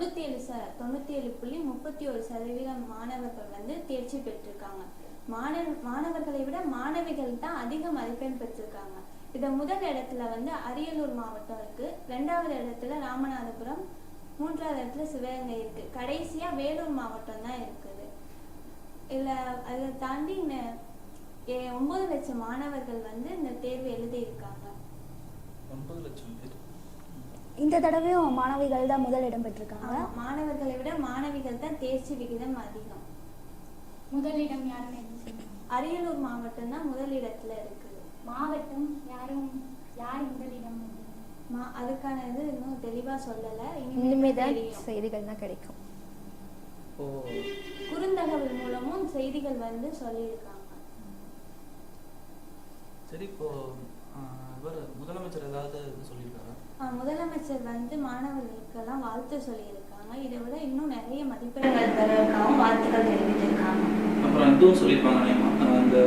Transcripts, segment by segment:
இன்னைக்கு தொண்ணூத்தி ஏழு ச தொண்ணூத்தி ஏழு புள்ளி முப்பத்தி ஒரு சதவீதம் மாணவர்கள் வந்து தேர்ச்சி பெற்றிருக்காங்க. மாணவ மாணவர்களை விட மாணவிகள் தான் அதிக மதிப்பெண் பெற்றிருக்காங்க. இத முதல் இடத்துல வந்து அரியலூர் மாவட்டம் இருக்கு. ரெண்டாவது இடத்துல ராமநாதபுரம். மூன்றாவது இடத்துல சிவகங்கை இருக்கு. கடைசியா வேலூர் மாவட்டம் தான் இருக்குது. இதுல அதை தாண்டி ஒன்பது லட்சம் மாணவர்கள் வந்து இந்த தேர்வு எழுதியிருக்காங்க. ஒன்பது லட்சம் பேர்? இந்த தடவையும் மாணவிகள் தான் முதல் இடம் பெற்றிருக்காங்க. மாணவர்களை விட மாணவிகள் தான் தேர்ச்சி விகிதம் அதிகம். முதலிடம் யாருன்னு. அரியலூர் மாவட்டம் தான் முதல் இடத்துல இருக்குது. மாவட்டம் யாரும் யார் முதலிடம். மா அதுக்கான இது இன்னும் தெளிவா சொல்லல. இனிமே இனிமே தான் தெரியும். செய்திகள் தான் கிடைக்கும். ஓ. குறுந்தகவல் மூலமும் செய்திகள் வந்து சொல்லியிருக்காங்க. சரி இப்போ இவர் முதலமைச்சர் ஏதாவது ஆஹ், முதலமைச்சர் வந்து மாணவர்களுக்கெல்லாம் வாழ்த்து சொல்லியிருக்காங்க. இதை விட இன்னும் நிறைய மதிப்பெண்கள் பெறக்காகவும் வாழ்த்துக்கள் தெரிவித்திருக்காங்க. அப்புறம் இதுவும் சொல்லியிருப்பாங்க அந்த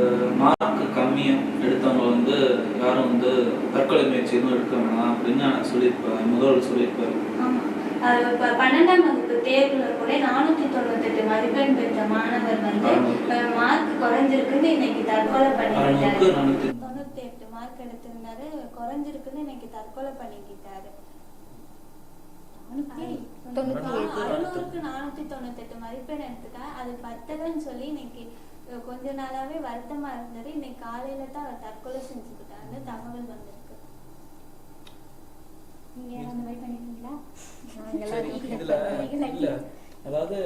மார்க் கம்மியாக எடுத்தவங்க வந்து யாரும் வந்து தற்கொலை முயற்சி எதுவும் எடுக்க வேணாம் அப்படின்னு சொல்லியிருப்பாரு முதல்வர் சொல்லியிருப்பாரு. இப்ப பன்னெண்டாம் வகுப்பு தேர்வுல கூட நானூத்தி தொண்ணூத்தெட்டு மதிப்பெண் பெற்ற மாணவர் வந்து. மார்க் குறைஞ்சிருக்குன்னு இன்னைக்கு தற்கொலை பண்ணிக்கிட்டாரு நானூற்றி தொண்ணூத்தி எட்டு மார்க் எடுத்திருந்தாரு குறைஞ்சிருக்குன்னு இன்னைக்கு தற்கொலை பண்ணிக்கிட்டாரு நானூத்தி தொண்ணூத்தி ஆ, ஏழு. அறுநூறுக்கு நானூத்தி தொண்ணூத்தெட்டு மதிப்பெண் எடுத்துட்டா அது பத்தலன்னு சொல்லி இன்னைக்கு கொஞ்ச நாளாவே வருத்தமா இருந்தாரு இன்னைக்கு காலையில தான் அவர் தற்கொலை செஞ்சுக்கிட்டாருன்னு தகவல் வந்திருக்கு. நீங்க அந்த மாதிரி இல்ல. அதாவது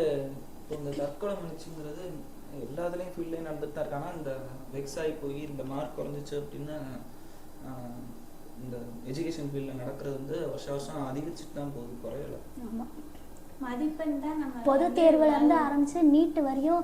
இந்த தற்கொலை முயற்சிங்கிறது எல்லாத்துலேயும் ஃபீல்ட்லேயும் நடந்துட்டு தான் இருக்கு. ஆனா இந்த வெக்ஸ் ஆகி போய் இந்த மார்க் குறைஞ்சிச்சு அப்படின்னு ஆஹ், இந்த எஜுகேஷன் ஃபீல்டில் நடக்கிறது வந்து வருஷ வருஷம் அதிகரிச்சுட்டு தான் போகுது குறையல. மதிப்பெண் தான் நம்ம பொது தேர்வுல இருந்து வாழ்வு- ஆரம்பிச்சு நீட் வரையும்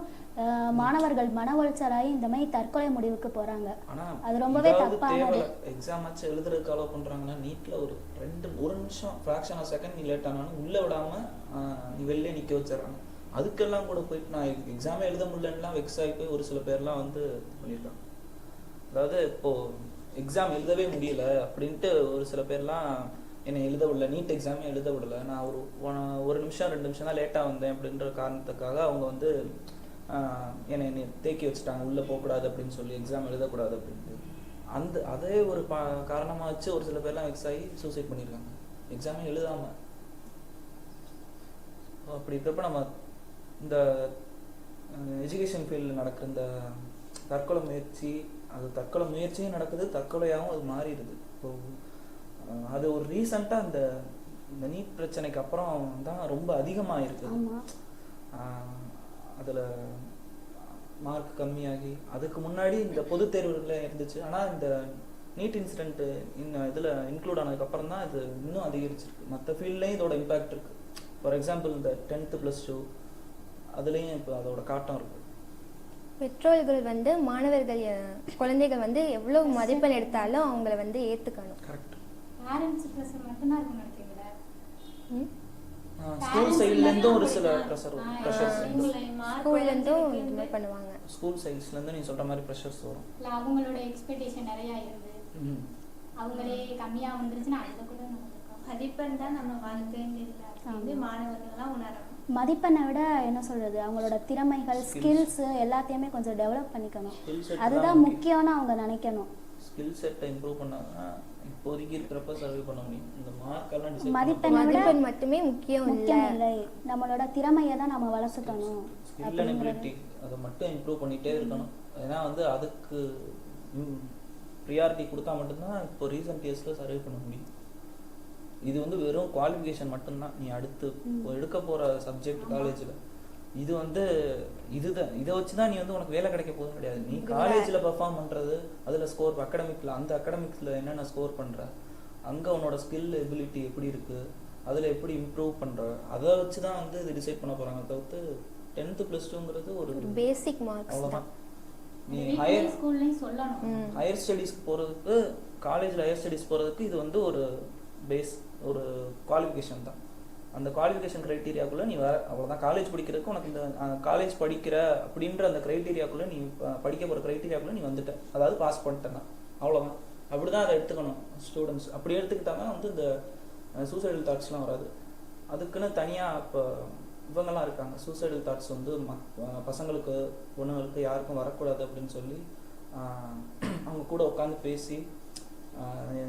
மாணவர்கள் மன உளைச்சலாகி இந்த மாதிரி தற்கொலை முடிவுக்கு போறாங்க. ஆனா அது ரொம்பவே தப்பானது. எக்ஸாம் ஆச்சு எழுதுறதுக்கு அலோவ் பண்றாங்கன்னா நீட்ல ஒரு ரெண்டு ஒரு நிமிஷம் ஃபிராக்ஷன் ஆஃப் செகண்ட் நீ லேட் ஆனாலும் உள்ள விடாம ஆஹ், நீ வெளிலே நிக்க வச்சிடறாங்க. அதுக்கெல்லாம் கூட போயிட்டு நான் எக்ஸாமே எழுத முடியலன்னுலாம் வெக்ஸ் ஆகி போய் ஒரு சில பேர்லாம் வந்து பண்ணியிருக்காங்க. அதாவது இப்போ எக்ஸாம் எழுதவே முடியல அப்படின்ட்டு ஒரு சில பேர்லாம் என்னை எழுத விடல நீட் எக்ஸாமே எழுத விடல. நான் ஒரு ஒரு நிமிஷம் ரெண்டு நிமிஷம் தான் லேட்டாக வந்தேன் அப்படின்ற காரணத்துக்காக அவங்க வந்து என்னை என்னை தேக்கி வச்சுட்டாங்க. உள்ளே போகக்கூடாது அப்படின்னு சொல்லி எக்ஸாம் எழுதக்கூடாது அப்படின்ட்டு. அந்த அதே ஒரு பா காரணமாக வச்சு ஒரு சில பேர்லாம் வெக்ஸ் ஆகி சூசைட் பண்ணியிருக்காங்க எக்ஸாமே எழுதாமல் அப்படி இருக்கிறப்ப நம்ம இந்த எஜுகேஷன் ஃபீல்டில் நடக்கிற இந்த தற்கொலை முயற்சி அது தற்கொலை முயற்சியும் நடக்குது தற்கொலையாகவும் அது மாறிடுது. அஹ், அது ஒரு ரீசண்டாக இந்த இந்த நீட் பிரச்சனைக்கு அப்புறம் தான் ரொம்ப அதிகமாக இருக்குது அதில் மார்க் கம்மியாகி அதுக்கு முன்னாடி இந்த பொது தேர்வுல இருந்துச்சு. ஆனால் இந்த நீட் இன்சிடென்ட் இந்த இதில் இன்க்ளூட் ஆனதுக்கப்புறம் தான் இது இன்னும் அதிகரிச்சிருக்கு. மற்ற ஃபீல்ட்லேயும் இதோட இம்பாக்ட் இருக்கு. ஃபார் எக்ஸாம்பிள் இந்த டென்த்து ப்ளஸ் டூ அதுலேயும் இப்போ அதோட காட்டம் இருக்கு. பெற்றோர்கள் வந்து மாணவர்கள் குழந்தைகள் வந்து எவ்வளவு மதிப்பெண் எடுத்தாலும் அவங்கள வந்து ஏத்துக்கணும். கரெக்ட் பேரண்ட்ஸ் ப்ரெஷர் மட்டும்தான் இருக்கும் நினைக்கிறீங்களா? ம்? ஸ்கூல் சைட்லேருந்தும் ஒரு சில ப்ரெஷர் ப்ரெஷர்ஸ் உங்களை mark ஸ்கூல்ல இருந்தும் இந்த மாதிரி பண்ணுவாங்க. ஸ்கூல் சைட்ஸ்லேருந்து நீ சொல்கிற மாதிரி ப்ரெஷர்ஸ் வரும். இல்ல அவங்களோட எக்ஸ்பெக்டேஷன் நிறைய இருந்து. அவங்களே கம்மியா வந்துருச்சுன்னா அதுல கூட மதிப்பெண் தான் நம்ம வாழ்க்கைன்னு இல்லை அப்படின்னு மாணவர்கள்லாம் உணரணும். மதிப்பெண்ணை விட என்ன சொல்றது அவங்களோட திறமைகள். ஸ்கில்ஸ் எல்லாத்தையுமே கொஞ்சம் டெவலப் பண்ணிக்கணும். அதுதான் முக்கியம். முக்கியம்னு அவங்க நினைக்கணும். ஸ்கில் செட்டை இம்ப்ரூவ் பண்ணாங்கன்னா இப்போதைக்கு இருக்கிறப்ப சர்வே பண்ண முடியும். இந்த மார்க் எல்லாம் decide மதிப்பெண்ணை விட மதிப்பெண் மட்டுமே முக்கியம் இல்ல. முக்கியம் இல்லை. நம்மளோட திறமையை தான் நம்ம வளர்த்துக்கணும். ஸ்கில் அதை மட்டும் இம்ப்ரூவ் பண்ணிட்டே இருக்கணும். ஏன்னா வந்து அதுக்கு ப்ரியாரிட்டி கொடுத்தா மட்டும்தான் இப்போ ரீசன்ட் இயர்ஸில் சர்வே பண்ண முடியும். இது வந்து வெறும் குவாலிஃபிகேஷன் மட்டும்தான். நீ அடுத்து எடுக்க போகிற சப்ஜெக்ட் காலேஜில் இது வந்து இதுதான். இதை வச்சு தான் நீ வந்து உனக்கு வேலை கிடைக்க போதும் கிடையாது. நீ காலேஜில் பெர்ஃபார்ம் பண்ணுறது அதில் ஸ்கோர் அகடமிக்கில் அந்த அகடமிக்ஸில் என்னென்ன ஸ்கோர் பண்ணுற அங்கே உன்னோட ஸ்கில் எபிலிட்டி எப்படி இருக்குது அதில் எப்படி இம்ப்ரூவ் பண்ணுற அதை வச்சு தான் வந்து இது டிசைட் பண்ண போகிறாங்க தவிர்த்து டென்த்து ப்ளஸ் டூங்கிறது ஒரு பேசிக் மார்க்ஸ் அவ்வளோதான் தான். நீ ஹையர் ஸ்கூல்லையும் சொல்லணும். ஹையர் ஸ்டடீஸ்க்கு போகிறதுக்கு காலேஜில் ஹையர் ஸ்டடீஸ் போகிறதுக்கு இது வந்து ஒரு பேஸ் ஒரு குவாலிஃபிகேஷன் தான். அந்த குவாலிஃபிகேஷன் க்ரைட்டீரியாக்குள்ளே நீ வர அவ்வளோதான் காலேஜ் படிக்கிறதுக்கு உனக்கு இந்த காலேஜ் படிக்கிற அப்படின்ற அந்த க்ரைட்டீரியாக்குள்ளே நீ படிக்க போகிற க்ரைட்டீரியாக்குள்ளே நீ வந்துட்ட. அதாவது பாஸ் பண்ணிட்டேன்னா. அவ்வளோதான் அப்படி தான் அதை எடுத்துக்கணும் ஸ்டூடெண்ட்ஸ் அப்படி எடுத்துக்கிட்டாங்கன்னா வந்து இந்த சூசைடல் தாட்ஸ்லாம் வராது. அதுக்குன்னு தனியாக இப்போ இவங்கெல்லாம் இருக்காங்க. சூசைடல் தாட்ஸ் வந்து ம பசங்களுக்கு பொண்ணுங்களுக்கு யாருக்கும் வரக்கூடாது அப்படின்னு சொல்லி அவங்க கூட உட்காந்து பேசி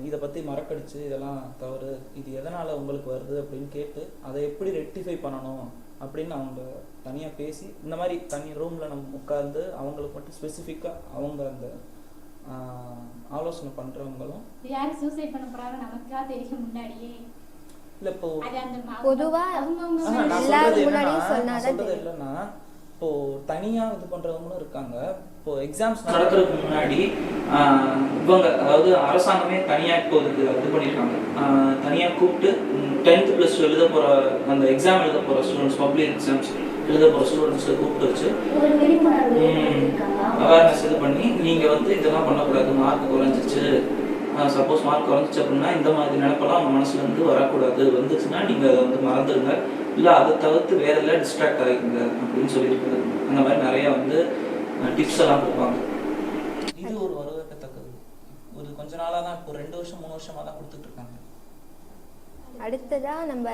இதை பற்றி மறக்கடிச்சு இதெல்லாம் தவறு இது எதனால் உங்களுக்கு வருது அப்படின்னு கேட்டு அதை எப்படி ரெக்டிஃபை பண்ணணும் அப்படின்னு அவங்க தனியாக பேசி இந்த மாதிரி தனி ரூமில் நம்ம உட்கார்ந்து அவங்களுக்கு மட்டும் ஸ்பெசிஃபிக்காக அவங்க அந்த ஆலோசனை பண்ணுறவங்களும் யார் சூசைட் பண்ண போறாரோ நமக்கா தெரியும் முன்னாடியே இல்லை இப்போ அது அந்த ம- பொதுவா அவங்கவங்க ஆஹா, மேல- நான் எல்லாரும் சொன்னாதான் தெரியும். இல்லைன்னா இப்போ தனியா இது பண்றவங்களும் இருக்காங்க. இப்போ எக்ஸாம்ஸ் நடக்கிறதுக்கு முன்னாடி இவங்க அதாவது அரசாங்கமே தனியா இப்போ இதுக்கு இது பண்ணியிருக்காங்க. ஆஹ், தனியா கூப்பிட்டு டென்த் ப்ளஸ் டூ எழுத போற அந்த எக்ஸாம் எழுத போற ஸ்டூடெண்ட்ஸ் பப்ளிக் எக்ஸாம்ஸ் எழுத போற ஸ்டூடெண்ட்ஸை கூப்பிட்டு வச்சு அவேர்னஸ் இது பண்ணி நீங்க வந்து இதெல்லாம் பண்ணக்கூடாது மார்க் குறைஞ்சிச்சு. சப்போஸ் மார்க் குறைஞ்சிச்சு அப்படின்னா இந்த மாதிரி நினைப்பெல்லாம் உங்க மனசுல இருந்து வரக்கூடாது. வந்துச்சுன்னா நீங்க அதை வந்து மறந்துடுங்க. இல்லை அதை தவிர்த்து வேற எல்லாம் டிஸ்ட்ராக்ட் ஆகிக்குங்க அப்படின்னு சொல்லியிருக்காரு அந்த மாதிரி நிறைய வந்து டிப்ஸ் எல்லாம் கொடுப்பாங்க. இது ஒரு வரவேற்கத்தக்கது. ஒரு கொஞ்ச நாளாக தான் இப்போ ரெண்டு வருஷம் மூணு வருஷமாக தான் கொடுத்துட்டு இருக்காங்க. அடுத்ததா நம்ம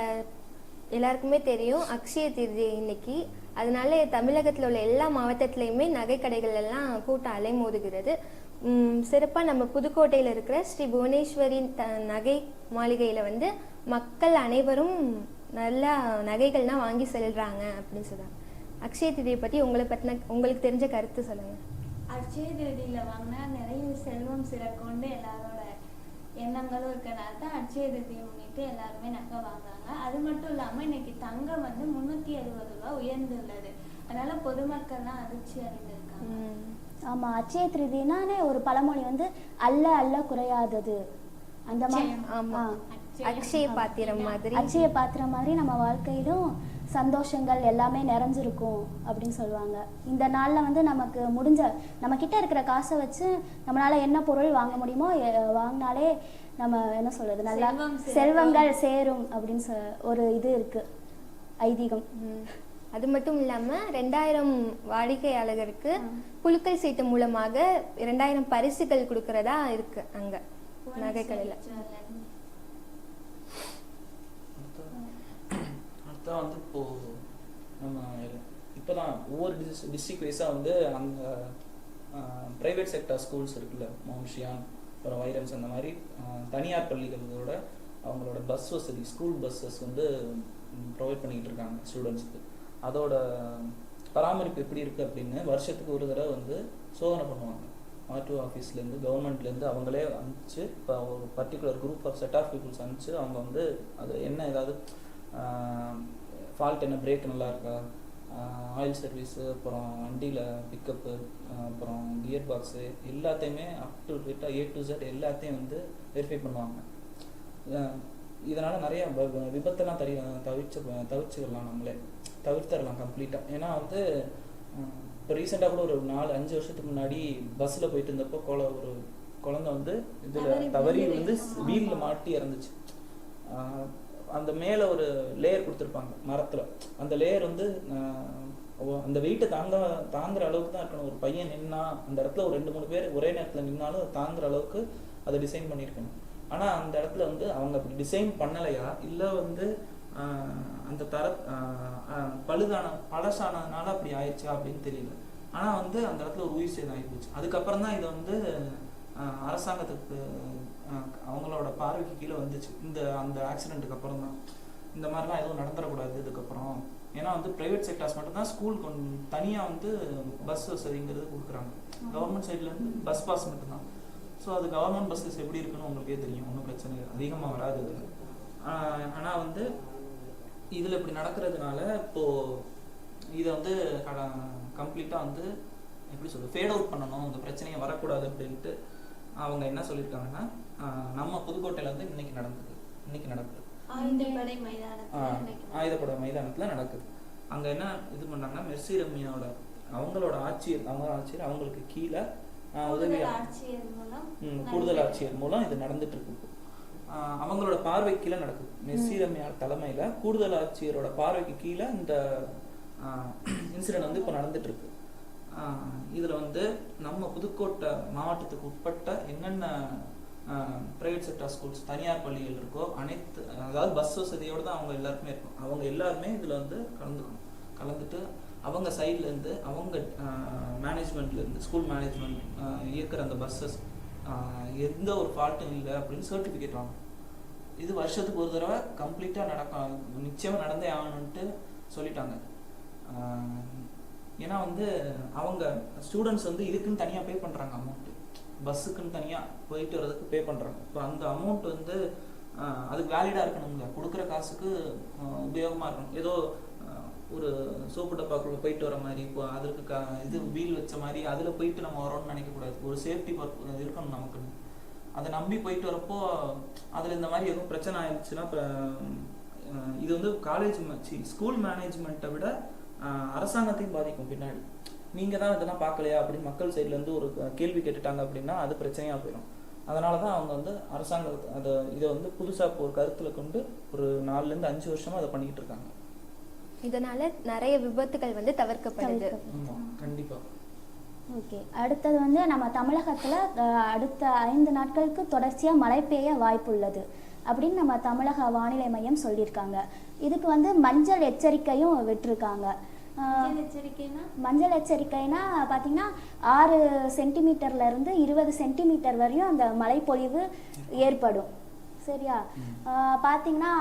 எல்லாருக்குமே தெரியும் அக்ஷய திருதி இன்னைக்கு. அதனால தமிழகத்தில் உள்ள எல்லா மாவட்டத்திலையுமே நகைக்கடைகள் எல்லாம் கூட்டம் அலைமோதுகிறது. சிறப்பாக நம்ம புதுக்கோட்டையில் இருக்கிற ஸ்ரீ புவனேஸ்வரி த நகை மாளிகையில் வந்து மக்கள் அனைவரும் நல்லா நகைகள்லாம் வாங்கி செல்றாங்க அப்படின்னு சொல்றாங்க. அக்ஷய திருதியை பற்றி உங்களை பற்றின உங்களுக்கு தெரிஞ்ச கருத்து சொல்லுங்கள் அட்சய திருதியில் வாங்கினா நிறைய செல்வம் சிறக்கும்னு எல்லாரோட எண்ணங்களும் இருக்கனால தான் அட்சய திருதியை முன்னிட்டு எல்லாருமே நகை வாங்குறாங்க. அது மட்டும் இல்லாமல் இன்னைக்கு தங்கம் வந்து முந்நூற்றி அறுபது ரூபா உயர்ந்துள்ளது. அதனால பொதுமக்கள்லாம் அதிர்ச்சி அடைந்திருக்காங்க ஆமா அச்சய திருதினாலே ஒரு பழமொழி வந்து அல்ல அல்ல குறையாதது. அந்த மாதிரி ஆமா. அக்ஷய பாத்திரம் மாதிரி. அச்சய பாத்திரம் மாதிரி நம்ம வாழ்க்கையிலும் சந்தோஷங்கள் எல்லாமே நிறைஞ்சிருக்கும் அப்படின்னு சொல்லுவாங்க. இந்த நாள்ல வந்து நமக்கு முடிஞ்ச நம்ம கிட்ட இருக்கிற காசை வச்சு நம்மளால என்ன பொருள் வாங்க முடியுமோ வாங்கினாலே நம்ம என்ன சொல்றது நல்லா. செல்வங்கள் சேரும் அப்படின்னு சொ- ஒரு இது இருக்கு. ஐதீகம். அது மட்டும் இல்லாம ரெண்டாயிரம் வாடிக்கையாளருக்கு குலுக்கல் சீட்டு மூலமாக இரண்டாயிரம் பரிசுகள் கொடுக்கறதா இருக்கு அங்க நகைக்கடையில. அடுத்தா வந்து இப்போ நம்ம இப்போதான் ஒவ்வொரு டிஸ் டிஸ்ட்ரிக்ட் வைஸாக வந்து அந்த ப்ரைவேட் செக்டர் ஸ்கூல்ஸ் இருக்குல்ல மவுன்ஷியான் அப்புறம் வைரம்ஸ் அந்த மாதிரி தனியார் பள்ளிகளோட அவங்களோட பஸ் வசதி ஸ்கூல் பஸ்ஸஸ் வந்து ப்ரொவைட் பண்ணிக்கிட்டு இருக்காங்க ஸ்டூடெண்ட்ஸுக்கு அதோட பராமரிப்பு எப்படி இருக்குது அப்படின்னு வருஷத்துக்கு ஒரு தடவை வந்து சோதனை பண்ணுவாங்க. ஆர்டிஓ ஆஃபீஸ்லேருந்து கவர்மெண்ட்லேருந்து அவங்களே அனுப்பிச்சு இப்போ ஒரு particular group of set of peoples அனுப்பிச்சு அவங்க வந்து அது என்ன ஏதாவது ஃபால்ட் என்ன? பிரேக் நல்லா இருக்கா ஆயில் சர்வீஸு அப்புறம் வண்டியில் பிக்கப்பு அப்புறம் கியர் பாக்ஸு எல்லாத்தையுமே அப் டு டேட்டாக ஏ டு Z எல்லாத்தையும் வந்து வெரிஃபை பண்ணுவாங்க. இதனால நிறைய விபத்தெல்லாம் தறி தவிர்த்து தவிர்த்துக்கலாம் நம்மளே. தவிர்த்தரலாம் கம்ப்ளீட்டாக ஏன்னா வந்து இப்போ ரீசெண்டாக கூட ஒரு நாலு அஞ்சு வருஷத்துக்கு முன்னாடி பஸ்ஸில் போயிட்டு இருந்தப்போ கொலை ஒரு குழந்தை வந்து இதில் தவறி வந்து. வீலில் மாட்டி இறந்துச்சு. அந்த மேலே ஒரு லேயர் கொடுத்துருப்பாங்க மரத்தில். அந்த லேயர் வந்து அந்த வெயிட்டை தாங்க தாங்குற அளவுக்கு தான் இருக்கணும். ஒரு பையன் நின்னா அந்த இடத்துல ஒரு ரெண்டு மூணு பேர் ஒரே நேரத்தில் நின்னாலும் தாங்குற அளவுக்கு அதை டிசைன் பண்ணியிருக்கணும். ஆனால் அந்த இடத்துல வந்து அவங்க அப்படி டிசைன் பண்ணலையா? இல்லை வந்து அந்த தர பழுதான பழசானதுனால அப்படி ஆயிடுச்சா அப்படின்னு தெரியல. ஆனால் வந்து அந்த இடத்துல ஒரு உயிர் சேதம் ஆகிப்போச்சு அதுக்கப்புறம் தான் இதை வந்து அரசாங்கத்துக்கு அவங்களோட பார்வைக்கு கீழே வந்துச்சு. இந்த அந்த ஆக்சிடென்ட்டுக்கு அப்புறம் தான். இந்த மாதிரிலாம் எதுவும் நடந்துடக்கூடாது இதுக்கப்புறம். ஏன்னா வந்து ப்ரைவேட் செக்டார்ஸ் மட்டும்தான் ஸ்கூல் கொஞ்சம் தனியாக வந்து பஸ் வசதிங்கிறது கொடுக்குறாங்க. கவர்மெண்ட் சைட்லேருந்து பஸ் பாஸ் மட்டும்தான். ஸோ அது கவர்மெண்ட் பஸ்ஸஸ் எப்படி இருக்குன்னு உங்களுக்கே தெரியும். ஒன்றும் பிரச்சனை அதிகமாக வராது இதில் ஆனால் வந்து இதில் இப்படி நடக்கிறதுனால இப்போது இதை வந்து கம்ப்ளீட்டாக வந்து எப்படி சொல்றது ஃபேட் அவுட் பண்ணணும். இந்த பிரச்சனையை வரக்கூடாது அப்படின்ட்டு அவங்க என்ன சொல்லியிருக்காங்கன்னா நம்ம புதுக்கோட்டையில் வந்து இன்னைக்கு நடந்தது. இன்னைக்கு நடக்குது. ஆயுதப்படை மைதானத்தில் நடக்குது. அங்கே என்ன இது பண்ணாங்கன்னா மெர்சி ரம்யாவோட அவங்களோட ஆட்சியர் அவங்க ஆட்சியர் அவங்களுக்கு கீழே ஆஹ் உதவி கூடுதல் ஆட்சியர் மூலம் இது நடந்துட்டு இருக்கு அவங்களோட பார்வை கீழே நடக்குது. மெஸ்ஸி ரம்யா தலைமையில கூடுதல் ஆட்சியரோட பார்வைக்கு கீழே இந்த இன்சிடென்ட் வந்து இப்போ நடந்துட்டு இருக்கு இதுல வந்து நம்ம புதுக்கோட்டை மாவட்டத்துக்கு உட்பட்ட என்னென்ன ப்ரைவேட் செக்டர் ஸ்கூல்ஸ் தனியார் பள்ளிகள் இருக்கோ அனைத்து அதாவது பஸ் வசதியோடு தான் அவங்க எல்லாருக்குமே இருக்கும். அவங்க எல்லாருமே இதில் வந்து கலந்துக்கணும். கலந்துட்டு அவங்க சைட்லேருந்து அவங்க மேனேஜ்மெண்ட்லேருந்து ஸ்கூல் மேனேஜ்மெண்ட் இயக்குற அந்த பஸ்ஸஸ் எந்த ஒரு ஃபால்ட்டும் இல்லை அப்படின்னு சர்டிஃபிகேட் வாங்கணும். இது வருஷத்துக்கு ஒரு தடவை கம்ப்ளீட்டாக நடக்கும் நிச்சயமாக நடந்தே ஆகணும்ட்டு சொல்லிட்டாங்க. ஏன்னா வந்து அவங்க ஸ்டூடெண்ட்ஸ் வந்து இதுக்குன்னு தனியாக பே பண்ணுறாங்க அமௌண்ட் பஸ்ஸுக்குன்னு தனியாக போயிட்டு வரதுக்கு பே பண்ணுறாங்க இப்போ அந்த அமௌண்ட் வந்து அதுக்கு வேலிடாக இருக்கணும்ல. கொடுக்குற காசுக்கு உபயோகமாக இருக்கணும். ஏதோ ஒரு சோப்பு டப்பாக்குள்ளே போயிட்டு வர மாதிரி இப்போ அதற்கு க இது வீல் வச்ச மாதிரி அதில் போயிட்டு நம்ம வரோம்னு நினைக்கக்கூடாது ஒரு சேஃப்டி இருக்கணும் நமக்குன்னு. அதை நம்பி போயிட்டு வரப்போ அதில் இந்த மாதிரி எதுவும் பிரச்சனை ஆயிடுச்சுன்னா இப்போ இது வந்து காலேஜ் ஸ்கூல் மேனேஜ்மெண்ட்டை விட அரசாங்கத்தையும் பாதிக்கும் பின்னாடி. நீங்கள் தான் இதெல்லாம் பார்க்கலையா அப்படின்னு மக்கள் சைட்லேருந்து ஒரு கேள்வி கேட்டுட்டாங்க அப்படின்னா அது பிரச்சனையாக போயிடும் அதனால தான் அவங்க வந்து அரசாங்க அதை இதை வந்து புதுசாக ஒரு கருத்தில் கொண்டு ஒரு நாலுலேருந்து அஞ்சு வருஷமாக அதை பண்ணிக்கிட்டு இருக்காங்க. இதனால நிறைய விபத்துகள் வந்து தவிர்க்கப்படுது. கண்டிப்பாக ஓகே அடுத்தது வந்து நம்ம தமிழகத்தில் அடுத்த ஐந்து நாட்களுக்கு தொடர்ச்சியாக மழை பெய்ய வாய்ப்புள்ளது அப்படின்னு நம்ம தமிழக வானிலை மையம் சொல்லியிருக்காங்க. இதுக்கு வந்து மஞ்சள் எச்சரிக்கையும் விட்டிருக்காங்க. மஞ்சள் எச்சரிக்கைனா? பார்த்தீங்கன்னா ஆறு சென்டிமீட்டர்ல இருந்து இருபது சென்டிமீட்டர் வரையும் அந்த மழைப்பொழிவு ஏற்படும். சரியா? பார்த்தீங்கன்னா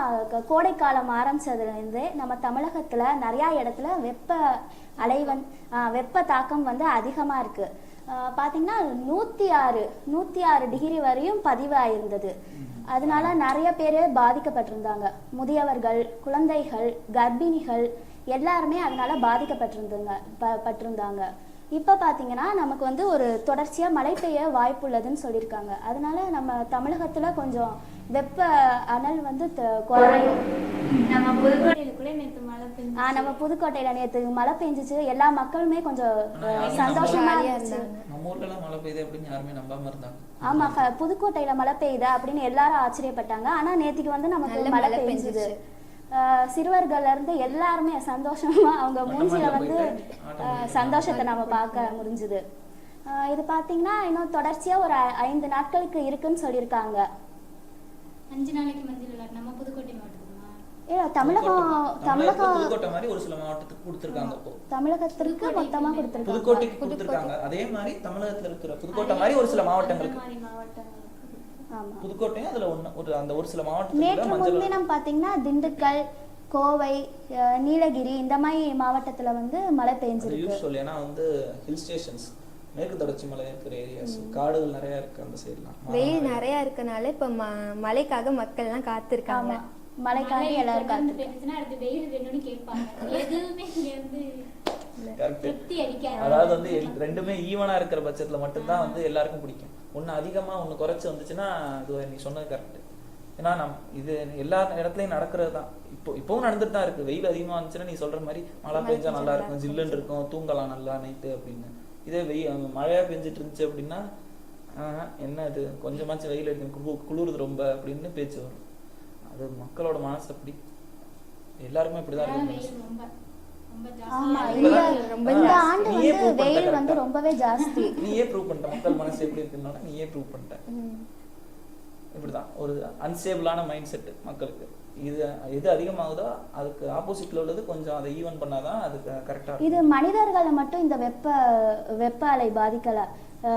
கோடைக்காலம் ஆரம்பிச்சதுலேருந்து நம்ம தமிழகத்தில் நிறையா இடத்துல வெப்ப அலை வந் வெப்ப தாக்கம் வந்து அதிகமாக இருக்குது பார்த்தீங்கன்னா நூற்றி ஆறு நூற்றி ஆறு டிகிரி வரையும் பதிவாயிருந்தது. அதனால நிறைய பேர் பாதிக்கப்பட்டிருந்தாங்க. முதியவர்கள் குழந்தைகள் கர்ப்பிணிகள் எல்லாருமே அதனால பாதிக்கப்பட்டிருந்தாங்க ப- பட்டிருந்தாங்க. இப்போ பார்த்தீங்கன்னா நமக்கு வந்து ஒரு தொடர்ச்சியாக மழை பெய்ய வாய்ப்புள்ளதுன்னு சொல்லியிருக்காங்க. அதனால நம்ம தமிழகத்தில் கொஞ்சம் வெப்ப அனல் வந்து குறையும். நம்ம புதுக்கோட்டையில கூட நேற்று மழை பெஞ்சு ஆஹ் நம்ம புதுக்கோட்டையில் நேற்று மழை பெஞ்சிச்சு. எல்லா மக்களுமே கொஞ்சம் சந்தோஷமா இருந்துச்சு. இருந்தாங்க. நம்ம ஊர்லலாம் மழை பெய்யுது அப்படின்னு யாருமே நம்பாம இருந்தாங்க. ஆமா ஃப- புதுக்கோட்டையில மழை பெய்யுதா அப்படின்னு எல்லாரும் ஆச்சரியப்பட்டாங்க. ஆனா நேத்திக்கு வந்து நமக்கு மழை பெஞ்சுது. பெஞ்சுச்சு. ஆஹ் சிறுவர்கள்ல இருந்து எல்லாருமே சந்தோஷமா அவங்க மாடியில வந்து சந்தோஷத்தை நம்ம பார்க்க முடிஞ்சுது. இது பாத்தீங்கன்னா இன்னும் தொடர்ச்சியா ஒரு ஐந்து நாட்களுக்கு இருக்குன்னு சொல்லியிருக்காங்க. அஞ்சு நாளைக்கு மஞ்சள் நம்ம புதுக்கோட்டை மாவட்டத்துக்குமா? ஏ தமிழகம் தமிழகம் புதுக்கோட்டை மாதிரி ஒரு சில மாவட்டத்துக்கு கொடுத்துருக்காங்க தமிழகத்திற்கு மொத்தமா கொடுத்துருக்காங்க. புதுக்கோட்டைக்கு கொடுத்துருக்காங்க. அதே மாதிரி தமிழகத்துல இருக்கிற புதுக்கோட்டை மாதிரி ஒரு சில மாவட்டங்களுக்கு புதுக்கோட்டையும் அதுல ஒண்ணு ஒரு அந்த ஒரு சில நேற்று மாவட்டத்துல மஞ்சள் முன்தினம் பாத்தீங்கன்னா திண்டுக்கல் கோவை அஹ் நீலகிரி இந்த மாதிரி மாவட்டத்துல வந்து மழை பெஞ்சிருக்கு. யூஸ்வல் ஏன்னா வந்து ஹில் ஸ்டேஷன்ஸ் மேற்கு தொடர்ச்சி மலை இருக்கிற ஏரியாஸ் காடுகள் நிறைய இருக்கு அந்த சைட்லாம் வெயில் நிறைய இருக்கனால இப்ப ம- மழைக்காக மக்கள் எல்லாம் காத்திருக்காங்க. ஆமா. மழைக்காக எல்லாரும் காத்து பெஞ்சுச்சுன்னா அடுத்து வெயில் வேணும்னு கேட்பாங்க. எதுவுமே இங்க வந்து கரெக்ட் திருப்தி அடிக்காது அதாவது வந்து எல்- ரெண்டுமே ஈவனா இருக்கிற பட்சத்துல மட்டும்தான் வந்து எல்லாருக்கும் பிடிக்கும். ஒண்ணு அதிகமா ஒண்ணு குறைச்சு வந்துச்சுன்னா அது நீ சொன்னது கரெக்ட் ஏன்னா நம் இது எல்லா இடத்துலயும் நடக்கிறது தான் இப்போ இப்பவும் நடந்துட்டு தான் இருக்கு. வெயில் அதிகமா வந்துச்சுன்னா நீ சொல்ற மாதிரி மழை பெஞ்சா நல்லா இருக்கும் ஜில்லுன்னு இருக்கும். தூங்கலாம் நல்லா நைட்டு அப்படின்னு. இதே வெயில் மழையா பெஞ்சிட்டு இருந்துச்சு அப்படின்னா என்ன இது? கொஞ்சமாச்சும் வெயில் அடிக்கும் குளு- குளிருது ரொம்ப அப்படின்னு பேச்சு வரும். அது மக்களோட மனசு அப்படி. எல்லாருமே இப்படிதான் இருக்கு ஆமா இந்த. ஆண்டு வந்து வெயில். ரொம்பவே ஜாஸ்தி. நீயே ப்ரூவ் பண்ணிட்ட மக்கள் மனசு எப்படி இருக்குன்னா நீயே ப்ரூவ் பண்ணிட்ட. ம். இப்படிதான் ஒரு அன்ஸ்டேபிளான மைண்ட் செட் மக்களுக்கு. இது எது அதிகமாகுதோ அதுக்கு ஆப்போசிட்ல உள்ளது கொஞ்சம் அதை ஈவன் பண்ணாதான் அதுக்கு கரெக்டா இது மனிதர்களை மட்டும் இந்த வெப்ப வெப்ப அலை பாதிக்கல.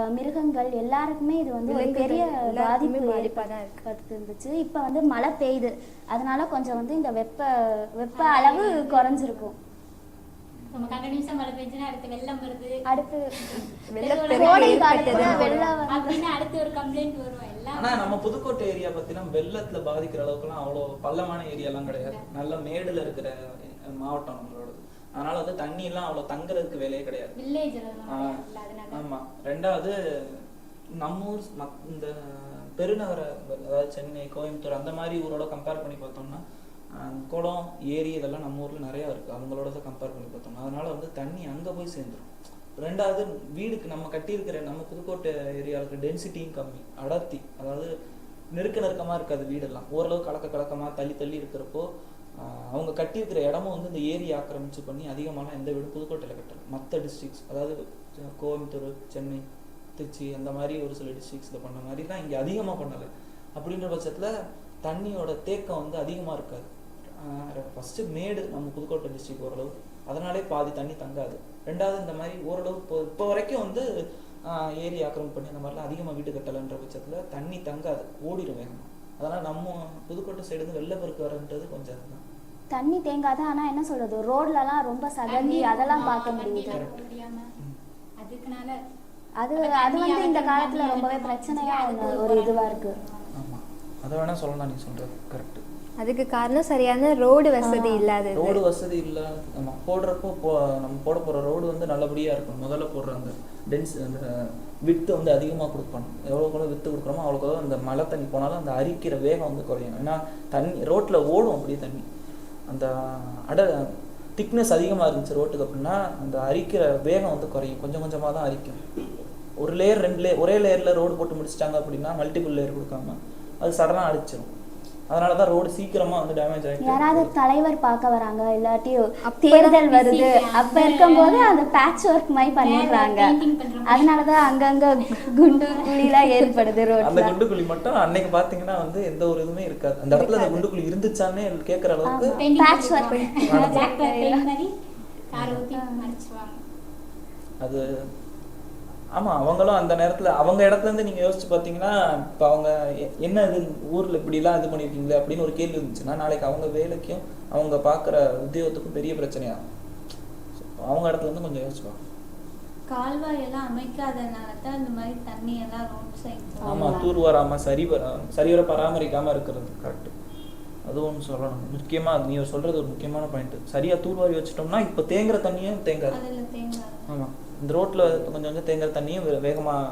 மிருகங்கள் எல்லாருக்குமே இது வந்து ஒரு பெரிய பாதிப்பு. ஏற்படுத்தி இருந்துச்சு. இப்போ வந்து மழை பெய்யுது. அதனால கொஞ்சம் வந்து இந்த வெப்ப வெப்ப அளவு குறைஞ்சிருக்கும். நம்ம கண்ட நிமிஷம் மழை பெஞ்சுன்னா அடுத்து வெள்ளம் வருது. அடுத்து வெள்ளப்பெருக்கு கோடை ஏற்பட்டது காலத்துல வெள்ளம் வந்து அப்படின்னு அடுத்து ஒரு கம்ப்ளைண்ட் வரும். எல்லாம் ஆனா நம்ம புதுக்கோட்டை ஏரியா பத்திலாம் வெள்ளத்துல பாதிக்கிற அளவுக்குலாம் அவ்வளோ பள்ளமான ஏரியாலாம் கிடையாது. நல்ல மேடுல இருக்கிற மாவட்டம் நம்மளோடது. அதனால வந்து தண்ணி எல்லாம் அவ்வளோ தங்குறதுக்கு வேலையே கிடையாது. ஆமா. ரெண்டாவது நம்ம ஊர் இந்த பெருநகர அதாவது சென்னை கோயம்புத்தூர் அந்த மாதிரி ஊரோட கம்பேர் பண்ணி பார்த்தோம்னா குளம் ஏரி இதெல்லாம் நம்ம ஊரில் நிறையா இருக்குது அவங்களோட தான் கம்பேர் பண்ணி பார்த்தோம்னா. அதனால வந்து தண்ணி அங்கே போய் சேர்ந்துரும். ரெண்டாவது வீடுக்கு நம்ம கட்டியிருக்கிற நம்ம புதுக்கோட்டை ஏரியாவுக்கு டென்சிட்டியும் கம்மி. அடர்த்தி. அதாவது நெருக்க நெருக்கமாக இருக்காது வீடெல்லாம். ஓரளவு கலக்க கலக்கமாக தள்ளி தள்ளி இருக்கிறப்போ அவங்க கட்டியிருக்கிற இடமும் வந்து இந்த ஏரி ஆக்கிரமிச்சு பண்ணி அதிகமான எந்த வீடும் புதுக்கோட்டையில் கட்டல. மற்ற டிஸ்ட்ரிக்ஸ் அதாவது கோயம்புத்தூர் சென்னை திருச்சி அந்த மாதிரி ஒரு சில டிஸ்ட்ரிக்ஸில் பண்ண மாதிரிலாம் இங்கே அதிகமாக பண்ணலை. அப்படின்ற பட்சத்தில் தண்ணியோட தேக்கம் வந்து அதிகமாக இருக்காது. ஃபஸ்ட்டு மேடு நம்ம புதுக்கோட்டை டிஸ்ட்ரிக்ட் ஓரளவு அதனாலே பாதி தண்ணி தங்காது. ரெண்டாவது இந்த மாதிரி ஓரளவு இப்போ இப்போ வரைக்கும் வந்து ஆஹ் ஏரி ஆக்கிரமிப்பு பண்ணி அந்த மாதிரிலாம் அதிகமாக வீடு கட்டலைன்ற பட்சத்தில் தண்ணி தங்காது. ஓடிடும் வேகமாக அதனால் நம்ம புதுக்கோட்டை சைடு வந்து வெள்ளப்பெருக்கு வரன்றது கொஞ்சம் அதுதான். தண்ணி தேங்காத? ஆனா என்ன சொல்றது? ரோட்லலாம் ரொம்ப சகந்தி அதெல்லாம் பார்க்க முடியுது. அது அது வந்து இந்த காலத்துல ரொம்பவே இறக்குற பிரச்சனையா அதுக்கு ஒண்ணு ஒரு ஒரு இதுவா இருக்கு. ஆமாம் அதை வேணால் சொல்லலாம் நீ சொல்கிறது கரெக்டு அதுக்கு காரணம் சரியான ரோடு வசதி இல்லாதது. ரோடு வசதி இல்லை நம்ம போடுறப்போ போ நம்ம போட போகிற ரோடு வந்து நல்லபடியாக இருக்கும். முதல்ல போடுற அந்த டென்ஸ் அந்த வித்து வந்து அதிகமாக கொடுக்கணும். எவ்வளோக்கு எவ்வளோ வித்து கொடுக்குறோமோ அவ்வளோக்கு எவ்வளோ அந்த மழை தண்ணி போனாலும் அந்த அரிக்கிற வேகம் வந்து குறையும். ஏன்னா தண்ணி ரோட்டில் ஓடும் அப்படியே தண்ணி. அந்த அட திக்னஸ் அதிகமாக இருந்துச்சு ரோட்டுக்கு அப்படின்னா அந்த அரிக்கிற வேகம் வந்து குறையும். கொஞ்சம் கொஞ்சமாக தான் அரிக்கும். ஒரு லேயர் ரெண்டு லேயர் ஒரே லேயரில் ரோடு போட்டு முடிச்சிட்டாங்க அப்படின்னா மல்டிபிள் லேயர் கொடுக்காம அது சடனாக அடிச்சிடும் அதனால தான் ரோடு சீக்கிரமாக வந்து டேமேஜ் ஆகிட்டு யாராவது தலைவர் பார்க்க வராங்க இல்லாட்டி தேர்தல் வருது. அப்ப இருக்கும்போது அந்த பேட்ச் ஒர்க் மாதிரி பண்ணிடுறாங்க. மாதிரி. அதனாலதான் அங்கங்க குண்டு குழிலாம் ஏற்படுது அந்த ரோட்ல குண்டுக்குழி மட்டும் அன்னைக்கு பாத்தீங்கன்னா வந்து எந்த ஒரு இதுவுமே இருக்காது. அந்த இடத்துல அந்த குண்டுக்குழி இருந்துச்சானே கேட்குற அளவுக்கு ஊத்தி மறைச்சிருவாங்க அது ஆமா அவங்களும் அந்த நேரத்துல அவங்க இடத்துல இருந்து நீங்க யோசிச்சு பாத்தீங்கன்னா இப்போ அவங்க என்ன இது ஊர்ல இப்படிலாம் இது பண்ணிருக்கீங்களே அப்படின்னு ஒரு கேள்வி இருந்துச்சுன்னா நாளைக்கு அவங்க வேலைக்கும் அவங்க பார்க்குற உத்தியோகத்துக்கும் பெரிய பிரச்சனையாகும் அவங்க இடத்துல இருந்து கொஞ்சம் யோசிச்சு பார்க்கணும் கால்வாய் எல்லாம் அமைக்காதனால தான் இந்த மாதிரி தண்ணி எல்லாம் ரோட் சைட் தூர் வராம சரி வர சரிவர பராமரிக்காம இருக்கிறது கரெக்ட் அதுவும் சொல்லணும். முக்கியமா நீ சொல்றது ஒரு முக்கியமான பாயிண்ட் சரியா தூர்வாரி வச்சிட்டோம்னா இப்போ தேங்குற தண்ணியும் தேங்காது. ஆமா. இந்த ரோட்ல கொஞ்சம் கொஞ்சம் தேங்குற தண்ணியும் வே- வேகமா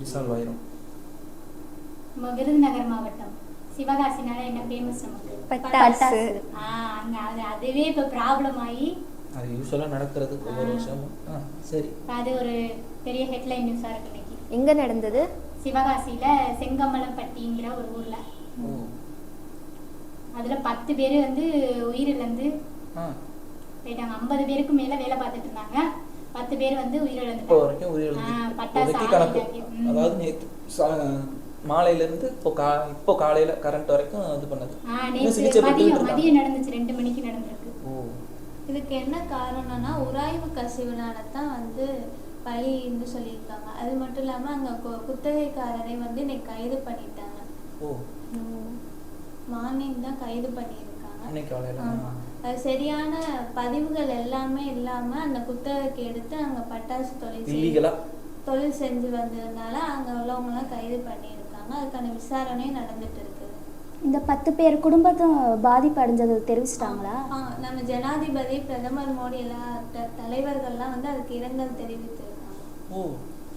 டிசால்வ் ஆயிரும். விருதுநகர் மாவட்டம் சிவகாசினால என்ன ஃபேமஸ் நமக்கு? பட்டாசு. ஆஹ் அங்க அது அதுவே இப்ப ப்ராப்ளம் ஆகி அது யூஸ்வலாக நடக்கிறது ஒவ்வொரு வருஷமும். சரி. அது ஒரு பெரிய ஹெட்லைன் நியூஸா இருக்கு இன்னைக்கு. எங்க நடந்தது? சிவகாசியில செங்கமலப்பட்டிங்கிற ஒரு ஊர்ல. அதுல பத்து பேர் வந்து உயிரிழந்து போயிட்டாங்க. ஐம்பது பேருக்கு மேல வேலை பார்த்துட்டு இருந்தாங்க. பத்து பேர் வந்து இப்போ வரைக்கும் உயிரிழந்து கணக்கு. அதாவது நேற்று மாலையில இருந்து இப்போ கா இப்போ காலையில கரண்ட் வரைக்கும் இது பண்ணது. சிகிச்சை மதியம் நடந்துச்சு ரெண்டு மணிக்கு நடந்திருக்கு. ஓ. இதுக்கு என்ன காரணம்னா உராய்வு கசிவுனால தான் வந்து பலின்னு சொல்லியிருக்காங்க. அது மட்டும் இல்லாம அங்க குத்தகைக்காரரை வந்து இன்னைக்கு கைது பண்ணிட்டாங்க. ஓ. மார்னிங் தான் கைது பண்ணியிருக்காங்க. சரியான பதிவுகள் எல்லாமே இல்லாம அந்த குத்தகைக்கு எடுத்து அங்க பட்டாசு தொழில் தொழில் செஞ்சு வந்ததுனால அங்க உள்ளவங்க எல்லாம் கைது பண்ணியிருக்காங்க. அதுக்கான விசாரணையும் நடந்துட்டு இருக்குது. இந்த பத்து பேர் குடும்பத்தும் பாதிப்பு அடைஞ்சது தெரிவிச்சிட்டாங்களா? நம்ம ஜனாதிபதி பிரதமர் மோடி எல்லாம் தலைவர்கள்லாம் வந்து அதுக்கு இரங்கல் தெரிவித்திருக்காங்க. ஓ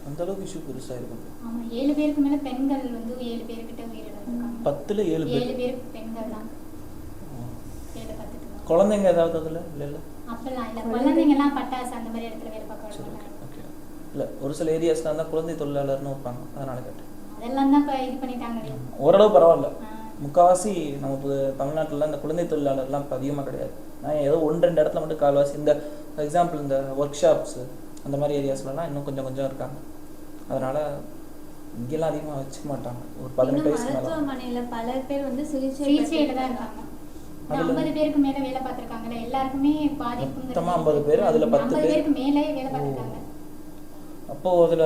அந்த அளவுக்கு இஷ்யூ பெருசா இருக்கும். ஆமா ஏழு பேருக்கு மேல பெண்கள் வந்து ஏழு பேர்கிட்ட உயிரிழந்திருக்காங்க. பத்துல ஏழு பேர். ஏழு பேர் பெண்கள் தான் ஓ. வேலை பார்த்துட்டு இருந்தாங்க குழந்தைங்க ஏதாவது அதுல? இல்ல இல்ல. அப்பெல்லாம் இல்ல. குழந்தைங்க எல்லாம் பட்டாசு அந்த மாதிரி இடத்துல சரி விட ஓகே இல்ல ஒரு சில ஏரியாஸ்ல இருந்தா குழந்தை தொழிலாளர்னு வைப்பாங்க அதனால கேட்டேன். அதெல்லாம் தான் இப்ப இது பண்ணிட்டாங்களே ஓரளவு பரவாயில்ல. ஆ. முக்காவாசி நம்ம தமிழ்நாட்டுல இந்த குழந்தை தொழிலாளர்லாம் இப்போ அதிகமாக கிடையாது. நான் ஏதோ ஒன்று ரெண்டு இடத்துல மட்டும் கால்வாசி இந்த எக்ஸாம்பிள் இந்த ஒர்க் ஷாப்ஸ் அந்த மாதிரி ஏரியாஸ்லலாம் இன்னும் கொஞ்சம் கொஞ்சம் இருக்காங்க. அதனால இங்கெல்லாம் அதிகமாக வச்சுக்க மாட்டாங்க. ஒரு பதினெட்டு வயசுக்கு மேலே. பல பேர் வந்து சிகிச்சை சிகிச்சையில தான் இருக்காங்க. ஐம்பது பேருக்கு மேல வேலை பார்த்திருக்காங்கல்ல எல்லாருக்குமே பாதிப்புங்கிறது மொத்தமா 50 பேர், அதுல பத்து ஐம்பது பேர். பேருக்கு மேலே வேலை பார்த்திருக்காங்க அப்போ அதில்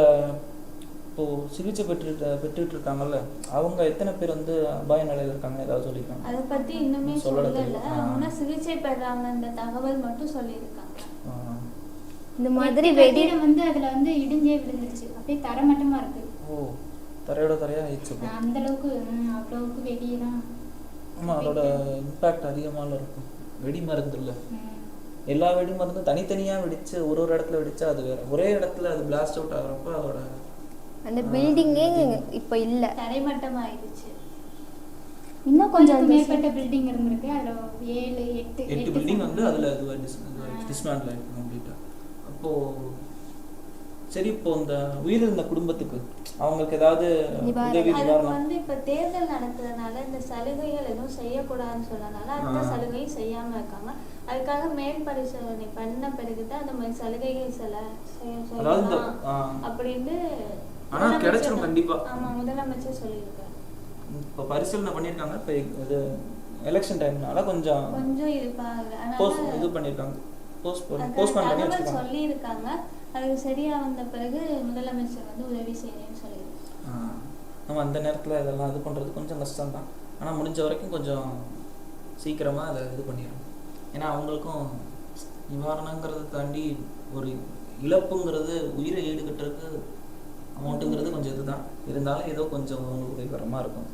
இப்போ சிகிச்சை பெற்றுட்டு பெற்றுட்டு இருக்காங்கல்ல அவங்க எத்தனை பேர் வந்து அபாய நிலையில் இருக்காங்க ஏதாவது சொல்லியிருக்காங்க அதை பத்தி இன்னுமே சொல்லல சொல்லல தெரியும். ஆ. அவங்க சிகிச்சை பெறாங்க இந்த தகவல் மட்டும் சொல்லியிருக்காங்க. இந்த மாதிரி எட்டு வெடி கட்டிடம் வந்து அதுல வந்து இடிஞ்சே விழுந்துருச்சு அப்படியே தரமட்டமா இருக்கு ஓ தரையோட தரையாக ஆயிடுச்சு. அந்த அளவுக்கு அவ்வளவுக்கு வெடியெல்லாம் ஆமா அதோட இம்பாக்ட் அதிகமாக இருக்கும். வெடி மருந்து இல்லை. எல்லா வெடி மருந்தும் தனித்தனியா வெடிச்சு ஒரு ஒரு இடத்துல வெடிச்சா அது வேற. ஒரே இடத்துல அது பிளாஸ்ட் அவுட் ஆகுறப்ப அதோட அந்த பில்டிங்கே இப்ப இல்ல. தரைமட்டம் ஆயிடுச்சு இன்னும் கொஞ்சம் மேற்பட்ட பில்டிங் இருந்திருக்கு. அதுல ஏழு எட்டு எட்டு பில்டிங் வந்து அதுல இது டிஸ்மேண்டில் ஆயிருக்கு கம்ப்ளீட்டா அப்போ சரி இப்போ இந்த உயிரிழந்த குடும்பத்துக்கு அவங்களுக்கு ஏதாவது. உதவி நிவாரணம் வந்து இப்ப தேர்தல் நடத்துறதுனால இந்த சலுகைகள் எதுவும் செய்யக்கூடாதுன்னு சொன்னனால அந்த. சலுகையும் செய்யாம இருக்காங்க அதுக்காக மேல் பரிசோதனை பண்ண பிறகுதான் அந்த மாதிரி சலுகைகள் சில செய்யலாம் அப்படின்னு ஆனா கிடைச்சிரும். கண்டிப்பா. ஆமா முதலமைச்சர் சொல்லியிருக்காரு இப்போ பரிசீலனை பண்ணியிருக்காங்க இப்போ இது எலெக்ஷன் டைம்னால கொஞ்சம் கொஞ்சம் போஸ்ட் இது பண்ணியிருக்காங்க போஸ்ட் போஸ்ட்போன் பண்ணி வச்சிருக்காங்க சொல்லியிருக்காங்க அது சரியா வந்த பிறகு முதலமைச்சர் வந்து உதவி செய்யறேன்னு சொல்லியிருக்காங்க ஆ, நம்ம அந்த நேரத்தில் இதெல்லாம் இது பண்ணுறது கொஞ்சம் கஷ்டம் தான் ஆனால் முடிஞ்ச வரைக்கும் கொஞ்சம் சீக்கிரமாக அதை இது பண்ணிடணும். ஏன்னா அவங்களுக்கும் நிவாரணங்கிறத தாண்டி ஒரு இழப்புங்கிறது உயிரை ஈடுகட்டுறதுக்கு அமௌண்ட்டுங்கிறது கொஞ்சம் இதுதான். இருந்தாலும் ஏதோ கொஞ்சம் அவங்களுக்கு உதவிகரமாக இருக்கும்.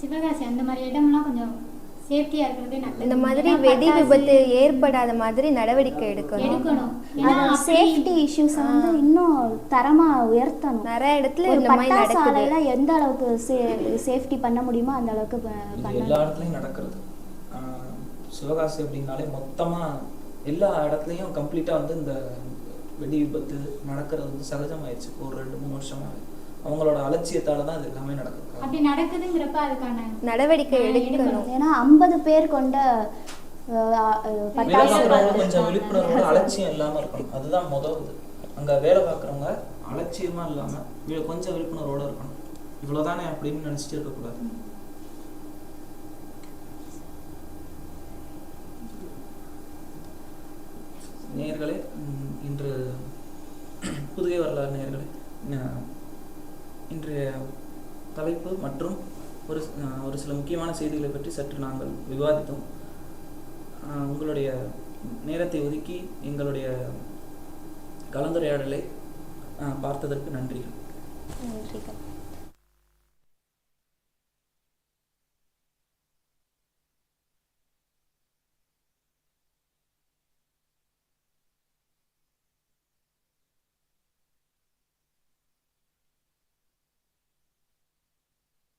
சிவகாசி அந்த மாதிரி இடம்லாம் கொஞ்சம் இருக்கிறதே இந்த மாதிரி வெடி விபத்து ஏற்படாத மாதிரி நடவடிக்கை எடுக்கணும். சேஃப்டி இஷ்யூஸை வந்து இன்னும் தரமா உயர்த்தணும். நிறைய இடத்துல இந்த மாதிரி நடக்குது. எந்த அளவுக்கு சேஃப்டி பண்ண முடியுமோ அந்த அளவுக்கு எல்லா இடத்துலையும் நடக்கிறது. சிவகாசி அப்படின்னாலே மொத்தமாக எல்லா இடத்துலையும் கம்ப்ளீட்டாக வந்து இந்த வெடி விபத்து நடக்கிறது வந்து சகஜமாயிடுச்சு ஒரு ரெண்டு மூணு வருஷமா அவங்களோட அலட்சியத்தால தான் இது எல்லாமே நடக்குது. அப்படி நடக்குதுங்கிறப்ப அதுக்கான நடவடிக்கை எடுக்கணும். ஏன்னா ஐம்பது பேர் கொண்ட கொஞ்சம் விழிப்புணர்வோட அலட்சியம் இல்லாம இருக்கணும். அதுதான் முதல் இது. அங்க வேலை பார்க்குறவங்க அலட்சியமா இல்லாம வி- கொஞ்சம் விழிப்புணர்வோட இருக்கணும். இவ்வளவுதானே அப்படின்னு நினைச்சிட்டு இருக்கக்கூடாது நேயர்களே ம், இன்று புதுகை வரலாறு நேயர்களே ந- இன்றைய தலைப்பு மற்றும் ஒரு ஒரு சில முக்கியமான செய்திகளை பற்றி சற்று நாங்கள் விவாதித்தோம். உங்களுடைய நேரத்தை ஒதுக்கி எங்களுடைய கலந்துரையாடலை பார்த்ததற்கு நன்றிகள். நன்றிகள்.